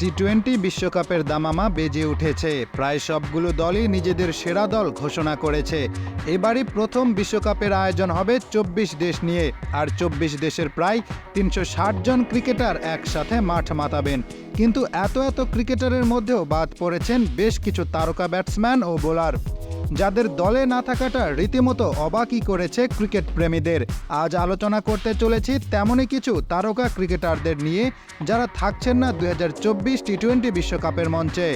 T twenty বিশ্বকাপের দামামা বেজে উঠেছে। প্রায় সবগুলো দলই নিজেদের সেরা দল ঘোষণা করেছে। এবারই প্রথম বিশ্বকাপের আয়োজন হবে চব্বিশ দেশ নিয়ে। আর চব্বিশ দেশের প্রায় তিনশো ষাট জন ক্রিকেটার একসাথে মাঠ মাতাবেন। কিন্তু এত এত ক্রিকেটারের মধ্যেও বাদ পড়েছেন বেশ কিছু তারকা ব্যাটসম্যান ও বোলার। যাদের দলে না থাকাটা রীতিমতো অবাকই করেছে ক্রিকেট প্রেমীদের। আজ আলোচনা করতে চলেছি তেমনই কিছু তারকা ক্রিকেটারদের নিয়ে যারা থাকছেন না দু হাজার চব্বিশ টি টোয়েন্টি বিশ্বকাপের মঞ্চে।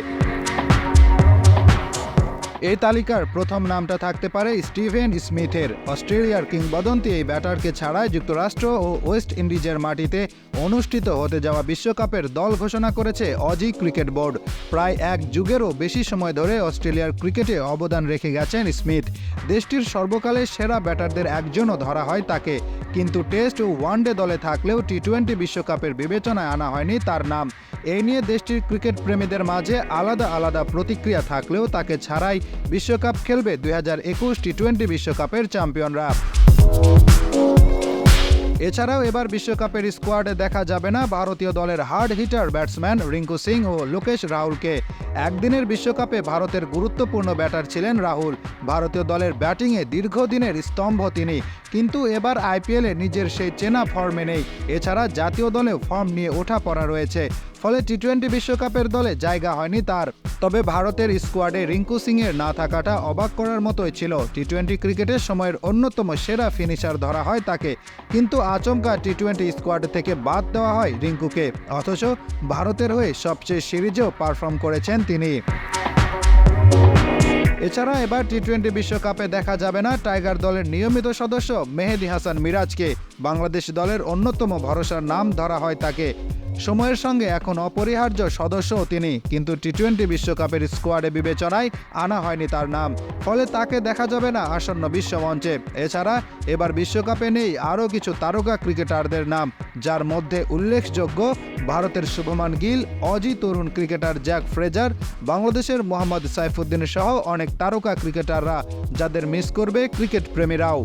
এই তালিকার প্রথম নামটা থাকতে পারে স্টিভেন স্মিথের। অস্ট্রেলিয়ার কিংবদন্তি এই ব্যাটারকে ছাড়াই যুক্তরাষ্ট্র ও ওয়েস্ট ইন্ডিজের মাটিতে অনুষ্ঠিত হতে যাওয়া বিশ্বকাপের দল ঘোষণা করেছে অজি ক্রিকেট বোর্ড। প্রায় এক যুগেরও বেশি সময় ধরে অস্ট্রেলিয়ার ক্রিকেটে অবদান রেখে গেছেন স্মিথ। দেশটির সর্বকালের সেরা ব্যাটারদের একজনও ধরা হয় তাকে। কিন্তু টেস্ট ও ওয়ানডে দলে থাকলেও টি টোয়েন্টি বিশ্বকাপের বিবেচনায় আনা হয়নি তার নাম। এই নিয়ে দেশটির ক্রিকেট প্রেমীদের মাঝে আলাদা আলাদা প্রতিক্রিয়া থাকলেও তাকে ছাড়াই বিশ্বকাপ খেলবে দুই হাজার একুশ টি টোয়েন্টি বিশ্বকাপের চ্যাম্পিয়নরা। এছাড়াও এবার বিশ্বকাপের স্কোয়াডে দেখা যাবে না ভারতীয় দলের hard hitter batsman Rinku Singh ও লোকেশ রাহুলকে। একদিনের বিশ্বকাপে ভারতের গুরুত্বপূর্ণ ব্যাটার ছিলেন রাহুল। ভারতীয় দলের ব্যাটিংয়ে দীর্ঘদিনের স্তম্ভ তিনি। কিন্তু এবার আইপিএলে নিজের সেই চেনা ফর্মে নেই। এছাড়া জাতীয় দলেও ফর্ম নিয়ে ওঠা পড়া রয়েছে। ফলে টি টোয়েন্টি বিশ্বকাপের দলে জায়গা হয়নি তার। তবে ভারতের স্কোয়াডে রিঙ্কু সিংয়ের না থাকাটা অবাক করার মতোই ছিল। টি টোয়েন্টি ক্রিকেটের সময়ের অন্যতম সেরা ফিনিশার ধরা হয় তাকে। কিন্তু আচমকা টি টোয়েন্টি স্কোয়াড থেকে বাদ দেওয়া হয় রিঙ্কুকে। অথচ ভারতের হয়ে সবচেয়ে সিরিজেও পারফর্ম করেছেন তিনি। এছাড়া এবার টি টোয়েন্টি বিশ্বকাপে দেখা যাবে না টাইগার দলের নিয়মিত সদস্য মেহেদি হাসান মিরাজকে। বাংলাদেশ দলের অন্যতম ভরসার নাম ধরা হয় তাকে। সময়ের সঙ্গে এখন অপরিহার্য সদস্যও তিনি, কিন্তু টি টোয়েন্টি বিশ্বকাপের স্কোয়াডে বিবেচনায় আনা হয়নি তার নাম। ফলে তাকে দেখা যাবে না আসন্ন বিশ্বমঞ্চে। এছাড়া এবার বিশ্বকাপে নেই আরও কিছু তারকা ক্রিকেটারদের নাম, যার মধ্যে উল্লেখযোগ্য ভারতের শুভমান গিল, অজি তরুণ ক্রিকেটার জ্যাক ফ্রেজার, বাংলাদেশের মোহাম্মদ সাইফুদ্দিন সহ অনেক তারকা ক্রিকেটাররা, যাদের মিস করবে ক্রিকেট প্রেমীরাও।